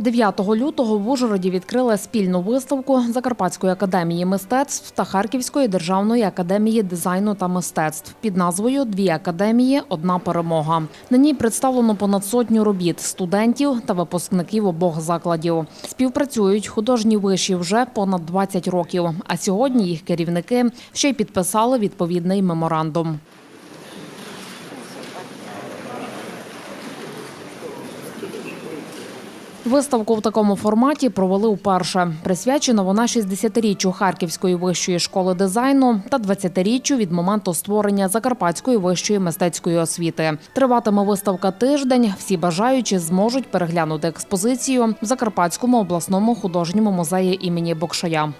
9 лютого в Ужгороді відкрили спільну виставку Закарпатської академії мистецтв та Харківської державної академії дизайну та мистецтв під назвою Дві академії одна перемога. На ній представлено понад сотню робіт студентів та випускників обох закладів. Співпрацюють художні виші вже понад 20 років. А сьогодні їх керівники ще й підписали відповідний меморандум. Виставку в такому форматі провели вперше. Присвячена вона 60-річчю Харківської вищої школи дизайну та 20-річчю від моменту створення Закарпатської вищої мистецької освіти. Триватиме виставка тиждень. Всі бажаючі зможуть переглянути експозицію в Закарпатському обласному художньому музеї імені Бокшая.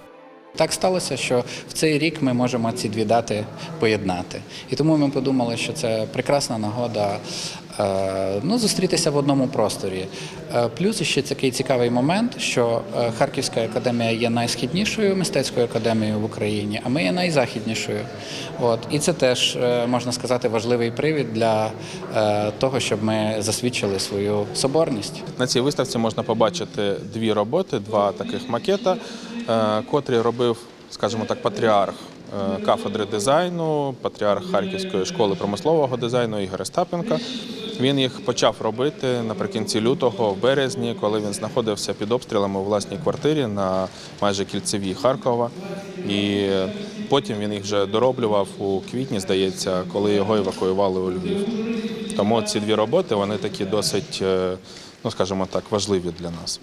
Так сталося, що в цей рік ми можемо ці дві дати поєднати. І тому ми подумали, що це прекрасна нагода ну, зустрітися в одному просторі. Е, Плюс ще такий цікавий момент, що е, Харківська академія є найсхіднішою мистецькою академією в Україні, а ми є найзахіднішою. От. І це теж, е, можна сказати, важливий привід для е, того, щоб ми засвідчили свою соборність. На цій виставці можна побачити дві роботи, два таких макета, е, котрі робив, скажімо так, патріарх е, кафедри дизайну, патріарх Харківської школи промислового дизайну Ігор Остапенко. Він їх почав робити наприкінці лютого, в березні, коли він знаходився під обстрілами у власній квартирі на майже кільцевій Харкова. І потім він їх вже дороблював у квітні, здається, коли його евакуювали у Львів. Тому ці дві роботи вони такі досить, е, ну скажімо так, важливі для нас.